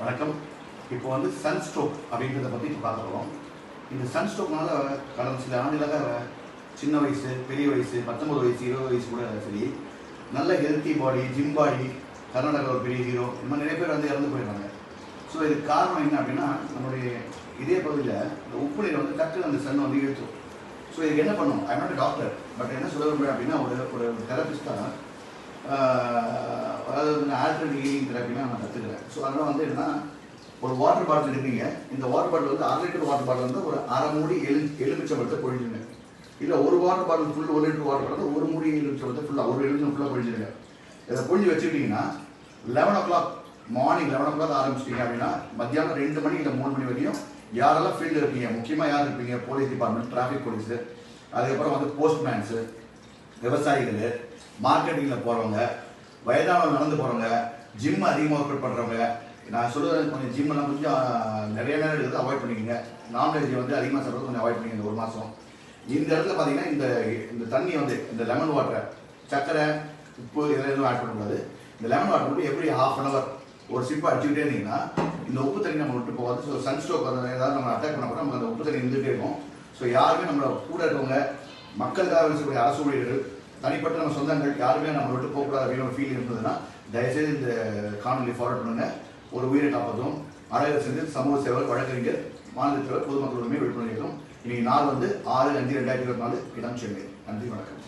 வணக்கம். இப்போ வந்து சன் ஸ்ட்ரோக் அப்படின்றத பற்றி இப்போ பார்க்குறோம் இந்த சன் ஸ்ட்ரோக்னால கடந்த சில ஆண்டுகளாக சின்ன வயசு பெரிய வயசு பத்தொம்பது வயசு இருபது வயசு கூட சரி நல்ல ஹெல்த்தி பாடி ஜிம் பாடி கர்நாடகாவில் ஒரு பெரிய ஹீரோ இந்த மாதிரி நிறைய பேர் வந்து இறந்து போயிடுறாங்க ஸோ இதுக்கு காரணம் என்ன அப்படின்னா நம்மளுடைய இதே பகுதியில் இந்த உப்பு நீர் வந்து டக்குனு அந்த சன் வந்து இழுத்துரும். ஸோ இதுக்கு என்ன பண்ணும்? ஐ நாட் டாக்டர் பட் என்ன சொல்ல விரும்புகிறேன் அப்படின்னா ஒரு ஒரு தெரபிஸ்டாக அதாவது வந்து ஆல்டர்னேட் ஹீலிங் தெரப்பினா நான் கற்றுக்கிறேன் ஸோ அதனால் வந்து என்னன்னா ஒரு வாட்டர் பாட்டில் எடுப்பீங்க. இந்த வாட்டர் பாட்டில் வந்து அரை லிட்டர் வாட்டர் பாட்டில் வந்து ஒரு அரை மூடி எலு எலுமிச்சம்பழத்தை பொழிஞ்சுங்க. இல்லை ஒரு வாட்டர் பாட்டில் ஃபுல் ஒரு லிட்டர் வாட்டர் பாட்டில் ஒரு மூடி எலுமிச்சம்பழத்தை ஃபுல்லாக ஒரு எலுமிச்சம் ஃபுல்லாக பொழிஞ்சிருங்க இதை பொழிஞ்சு வச்சுக்கிட்டிங்கன்னா eleven o'clock morning eleven o'clock ஆரம்பிச்சிட்டிங்க அப்படின்னா மத்தியானம் ரெண்டு மணி இல்லை மூணு மணி வரையும் யாரெல்லாம் ஃபீல்டில் இருப்பீங்க? முக்கியமாக யார் இருப்பீங்க? போலீஸ் டிபார்ட்மெண்ட் டிராஃபிக் போலீஸு அதுக்கப்புறம் வந்து போஸ்ட்மேன்ஸு விவசாயிகள் மார்க்கெட்டிங்கில் போகிறவங்க வயதானவங்க நடந்து போகிறவங்க ஜிம் அதிகமாக ஒர்க் பண்ணுறவங்க நான் சொல்லுறது கொஞ்சம் ஜிம்மெல்லாம் கொஞ்சம் நிறைய நேரம் எடுத்து அவாய்ட் பண்ணிக்கோங்க. நான்வெஜ் வந்து அதிகமாக சாப்பிட்றது கொஞ்சம் அவாய்ட் பண்ணிக்கங்க ஒரு மாதம் இந்த இடத்துல பார்த்தீங்கன்னா இந்த இந்த தண்ணி வந்து இந்த லெமன் வாட்டரை சர்க்கரை உப்பு இதெல்லாம் எதுவும் ஆட் பண்ணக்கூடாது இந்த லெமன் வாட்டர் மட்டும் எப்படி ஹாஃப் அன் அவர் ஒரு சிப்பு அடிச்சுக்கிட்டே இருந்தீங்கன்னா இந்த உப்பு தண்ணி நம்ம விட்டு போகாது. ஸோ சன் ஸ்ட்ரோக் வந்து ஏதாவது நம்ம அட்டாக் பண்ண கூட அந்த உப்பு தண்ணி இருந்துகிட்டே இருக்கும். ஸோ யாருமே நம்மளை கூட இருக்கவங்க மக்களுக்காக இருக்கக்கூடிய அரசு ஊழியர்கள் தனிப்பட்ட நம்ம சொந்தங்கள் யாருமே நம்ம விட்டு போகக்கூடாது அப்படின்னு ஒரு ஃபீல் இருந்ததுன்னா தயவுசெய்து இந்த காணொலி ஃபார்வர்ட் பண்ணுங்க. ஒரு உயிரை காப்பதும் அழகர் செஞ்சு சமூக சேவகர் வழக்கறிஞர் மாநிலத்தில் பொதுமக்களுமே விழிப்புணர்வு இன்னைக்கு நாள் வந்து ஆறு அஞ்சு ரெண்டாயிரத்தி இருபத்தி நாலு இடம் சென்னை. நன்றி வணக்கம்.